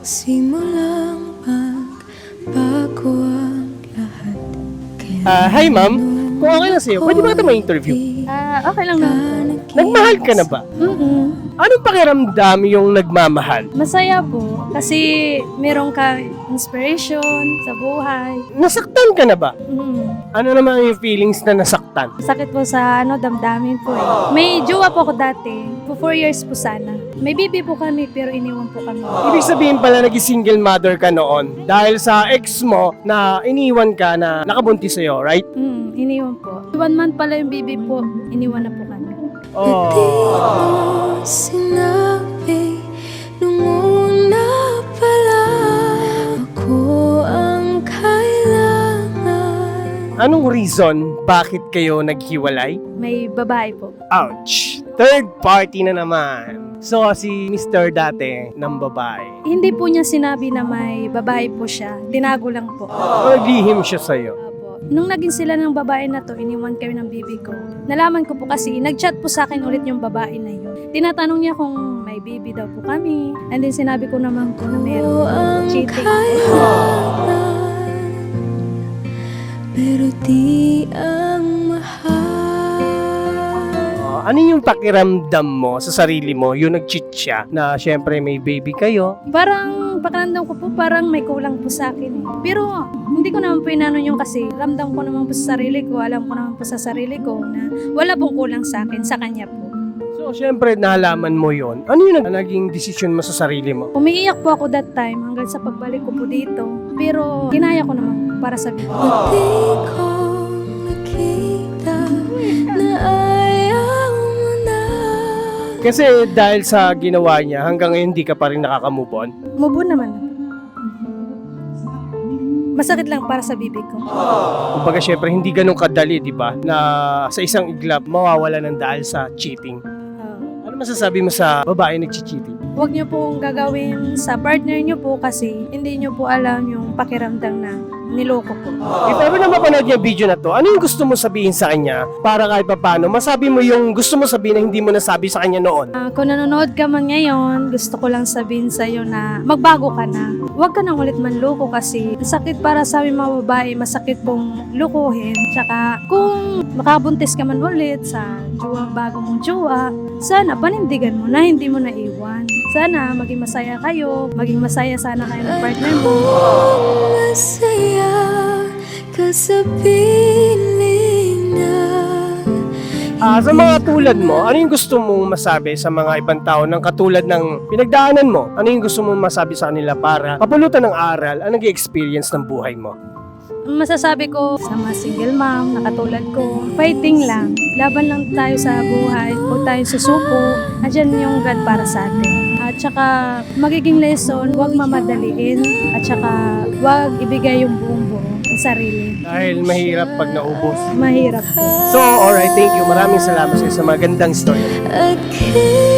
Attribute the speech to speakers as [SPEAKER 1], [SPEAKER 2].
[SPEAKER 1] Simulang magbago ang lahat
[SPEAKER 2] Ah, hi ma'am. Kung okay na sa'yo, pwede ba kita ma-interview?
[SPEAKER 3] Ah, okay lang naman.
[SPEAKER 2] Nagmahal ka na ba?
[SPEAKER 3] Mm-mm.
[SPEAKER 2] Anong pakiramdam yung nagmamahal?
[SPEAKER 3] Masaya po kasi meron ka inspiration sa buhay.
[SPEAKER 2] Nasaktan ka na ba?
[SPEAKER 3] Mm.
[SPEAKER 2] Ano naman yung feelings na nasaktan?
[SPEAKER 3] Sakit po sa ano, damdamin po eh. May jowa po ako dati. Po four years po sana. May baby po kami pero iniwan po kami.
[SPEAKER 2] Ibig sabihin pala naging single mother ka noon dahil sa ex mo na iniwan ka na nakabuntis sa'yo, right?
[SPEAKER 3] Mm, iniwan po. One month pala yung baby po, iniwan na po kami.
[SPEAKER 2] Oh.
[SPEAKER 1] Sinabi nung una pa lang Ako ang kailangan
[SPEAKER 2] Anong reason bakit kayo naghiwalay?
[SPEAKER 3] May babae po.
[SPEAKER 2] Ouch! Third party na naman. So, si Mr. dati ng babae.
[SPEAKER 3] Hindi po niya sinabi na may babae po siya. Tinago lang po.
[SPEAKER 2] O naglihim siya sa'yo.
[SPEAKER 3] Opo. Nung naging sila ng babae na to, iniwan kami ng bibi ko. Nalaman ko po kasi, nagchat po sa akin ulit yung babae na yun. Tinatanong niya kung may baby daw po kami. And then sinabi ko naman po na meron
[SPEAKER 1] ang
[SPEAKER 3] cheating.
[SPEAKER 1] Pero di ang mahal
[SPEAKER 2] Oh, ano yung pakiramdam mo sa sarili mo, yung nag-cheat siya, na syempre may baby kayo,
[SPEAKER 3] Parang pakiramdam ko po parang may kulang po sa akin. eh. Pero hindi ko naman po inano yung kasi ramdam ko naman po sa sarili ko, alam ko naman po sa sarili ko na wala pong kulang sa akin, sa kanya po.
[SPEAKER 2] So, syempre, nalaman mo yon. Ano yung nag- naging decision mo sa sarili mo?
[SPEAKER 3] Umiiyak po ako that time hanggang sa pagbalik ko po dito. Pero ginaya ko naman para sa bibi.
[SPEAKER 1] Di ko nakita na ayaw mo na
[SPEAKER 2] Kasi dahil sa ginawa niya, hanggang ngayon hindi ka pa rin nakaka-move on.
[SPEAKER 3] Mubo naman. Masakit lang para sa bibig ko.
[SPEAKER 2] Kumbaga, syempre, hindi ganun kadali, di ba? Na sa isang iglap, mawawala ng dahil sa cheating. Masasabi mo sa babae nag-cheating?
[SPEAKER 3] Huwag niyo pong gagawin sa partner niyo po kasi hindi niyo po alam yung pakiramdam na niloko po.
[SPEAKER 2] If ever na mapanood niya yung video na to, ano yung gusto mo sabihin sa kanya para kahit pa paano, masabi mo yung gusto mo sabihin na hindi mo nasabi sa kanya noon?
[SPEAKER 3] Ah, kung nanonood ka man ngayon, gusto ko lang sabihin sa iyo na magbago ka na. Huwag ka nang ulit manloko kasi sakit para sa aming mga babae, masakit pong lukuhin. Tsaka kung makabuntis ka man ulit sa jowa, bago mong jowa, sana panindigan mo na hindi mo naiwan. Sana maging masaya kayo, maging masaya sana kayo ng partner mo.
[SPEAKER 1] Masaya ka sa piling na
[SPEAKER 2] Ah, sa mga tulad mo, ano yung gusto mong masabi sa mga ibang tao ng katulad ng pinagdaanan mo? Ano yung gusto mong masabi sa kanila para mapulutan ng aral ang nag-experience ng buhay mo?
[SPEAKER 3] Ang masasabi ko sa mga single mom na katulad ko, fighting lang. Laban lang tayo sa buhay. Huwag tayo susuko. Andyan yung God para sa atin. At saka magiging lesson, huwag mamadaliin. At saka huwag ibigay yung buong buo sa sarili.
[SPEAKER 2] Dahil mahirap pag naubos.
[SPEAKER 3] Mahirap po.
[SPEAKER 2] So, alright, thank you. Maraming salamat sa sa magandang story.
[SPEAKER 1] Kita